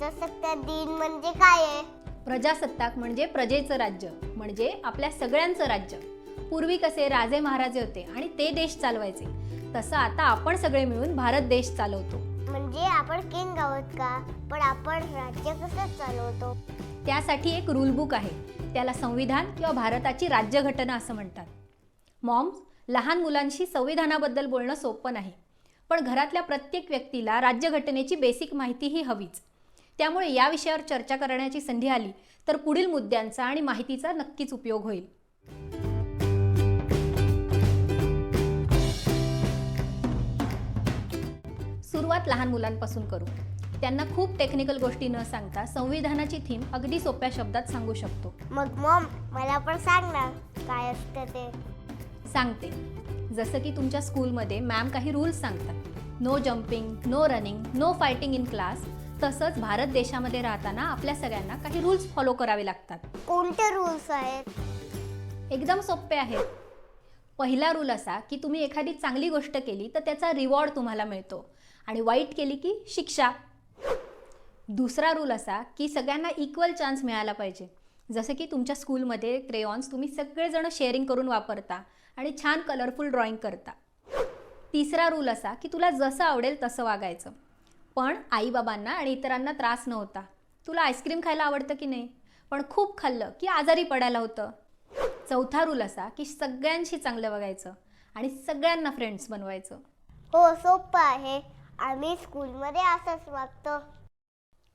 प्रजासत्ताक दिन म्हणजे काय आहे? प्रजासत्ताक म्हणजे प्रजेचं राज्य म्हणजे आपल्या सगळ्यांचं राज्य. पूर्वी कसे राजे महाराजे होते आणि ते देश चालवायचे तसं आता आपण सगळे मिळून भारत देश चालवतो. म्हणजे आपण किंग आहोत का? पण आपण राज्य कसं चालवतो? त्यासाठी एक रूल बुक आहे. त्याला संविधान किंवा भारताची राज्यघटना असं म्हणतात. मॉम्स लहान मुलांशी संविधानाबद्दल बोलणं सोपं नाही. पण घरातल्या प्रत्येक व्यक्तीला राज्यघटनेची बेसिक माहितीही हवीच. त्यामुळे या विषयावर चर्चा करण्याची संधी आली तर पुढील मुद्द्यांचा आणि माहितीचा नक्कीच उपयोग होईल. सुरुवात लहान मुलांपासून करू. त्यांना खूप टेक्निकल गोष्टी न सांगता संविधानाची थीम अगदी सोप्या शब्दात सांगू शकतो. मग मॉम मला पण सांग ना काय असतं ते. सांगते. जसं की तुमच्या स्कूलमध्ये मॅम काही रूल्स सांगतात. No jumping no running no fighting in class तसंच भारत देशामध्ये राहताना आपल्या सगळ्यांना काही रूल्स फॉलो करावे लागतात. कोणते रूल्स आहेत? एकदम सोपे आहेत. पहिला रूल असा की तुम्ही एखादी चांगली गोष्ट केली तर त्याचा रिवॉर्ड तुम्हाला मिळतो. आणि वाईट केली की शिक्षा. दुसरा रूल असा की सगळ्यांना इक्वल चान्स मिळाला पाहिजे. जसं की तुमच्या स्कूलमध्ये क्रेयॉन्स तुम्ही सगळेजण शेअरिंग करून वापरता आणि छान कलरफुल ड्रॉइंग करता. तिसरा रूल असा की तुला जसं आवडेल तसं वागायचं. पण आईबाबांना आणि इतरांना त्रास नव्हता. तुला आईस्क्रीम खायला आवडतं की नाही? पण खूप खाल्लं की आजारी पडायला होतं. चौथा रूल असा की सगळ्यांशी चांगलं वागायचं आणि सगळ्यांना फ्रेंड्स बनवायचं. हो सोपं आहे. आम्ही स्कूलमध्ये असंच वागतो.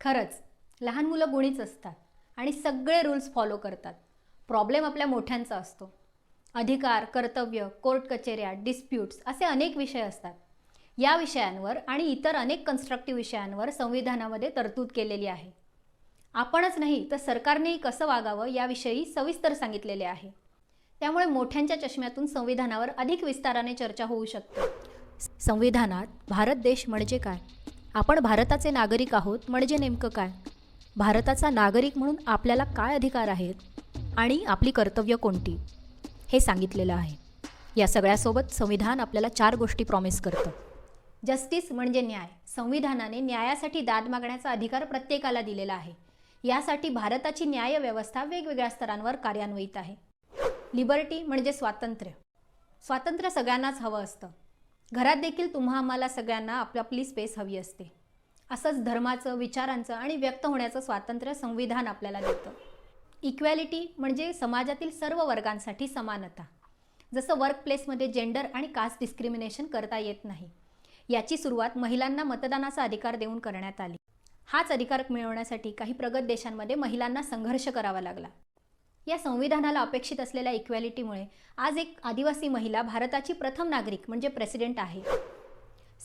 खरंच लहान मुलं गुणीच असतात आणि सगळे रूल्स फॉलो करतात. प्रॉब्लेम आपल्या मोठ्यांचा असतो. अधिकार कर्तव्य कोर्ट कचेऱ्या डिस्प्यूट्स असे अनेक विषय असतात. या विषयांवर आणि इतर अनेक कन्स्ट्रक्टिव्ह विषयांवर संविधानामध्ये तरतूद केलेली आहे. आपणच नाही तर सरकारनेही कसं वागावं याविषयी सविस्तर सांगितलेले आहे. त्यामुळे मोठ्यांच्या चष्म्यातून संविधानावर अधिक विस्ताराने चर्चा होऊ शकते. संविधानात भारत देश म्हणजे काय? आपण भारताचे नागरिक आहोत म्हणजे नेमकं काय? भारताचा नागरिक म्हणून आपल्याला काय अधिकार आहेत आणि आपली कर्तव्य कोणती? हे सांगितलेलं आहे. या सगळ्यासोबत संविधान आपल्याला चार गोष्टी प्रॉमिस करतं. जस्टिस म्हणजे न्याय. संविधानाने न्यायासाठी दाद मागण्याचा अधिकार प्रत्येकाला दिलेला आहे. यासाठी भारताची न्याय व्यवस्था वेगवेगळ्या स्तरांवर कार्यान्वित आहे. लिबर्टी म्हणजे स्वातंत्र्य. स्वातंत्र्य सगळ्यांनाच हवं असतं. घरात देखील तुम्हा आम्हाला सगळ्यांना आपली स्पेस हवी असते. असंच धर्माचं विचारांचं आणि व्यक्त होण्याचं स्वातंत्र्य संविधान आपल्याला देतं. इक्वॅलिटी म्हणजे समाजातील सर्व वर्गांसाठी समानता. जसं वर्कप्लेसमध्ये जेंडर आणि कास्ट डिस्क्रिमिनेशन करता येत नाही. याची सुरुवात महिलांना मतदानाचा अधिकार देऊन करण्यात आली. हाच अधिकार मिळवण्यासाठी काही प्रगत देशांमध्ये महिलांना संघर्ष करावा लागला. या संविधानाला अपेक्षित असलेल्या इक्वॅलिटीमुळे आज एक आदिवासी महिला भारताची प्रथम नागरिक म्हणजे प्रेसिडेंट आहे.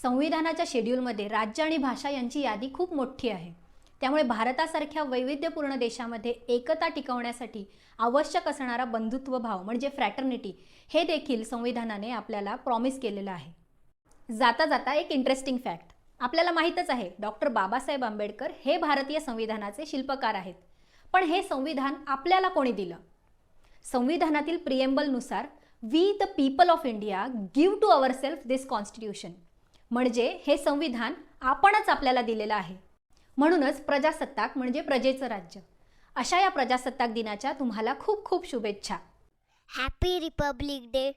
संविधानाच्या शेड्यूलमध्ये राज्य आणि भाषा यांची यादी खूप मोठी आहे. त्यामुळे भारतासारख्या वैविध्यपूर्ण देशामध्ये एकता टिकवण्यासाठी आवश्यक असणारा बंधुत्व भाव म्हणजे फ्रॅटर्निटी हे देखील संविधानाने आपल्याला प्रॉमिस केलेलं आहे. जाता जाता एक इंटरेस्टिंग फॅक्ट आपल्याला माहीतच आहे डॉक्टर बाबासाहेब आंबेडकर हे भारतीय संविधानाचे शिल्पकार आहेत. पण हे संविधान आपल्याला कोणी दिलं? संविधानातील प्रिएम्बलनुसार we the people of India give to our self this constitution म्हणजे हे संविधान आपणच आपल्याला दिलेलं आहे. म्हणूनच प्रजासत्ताक म्हणजे प्रजेचं राज्य. अशा या प्रजासत्ताक दिनाच्या तुम्हाला खूप खूप शुभेच्छा. Happy Republic day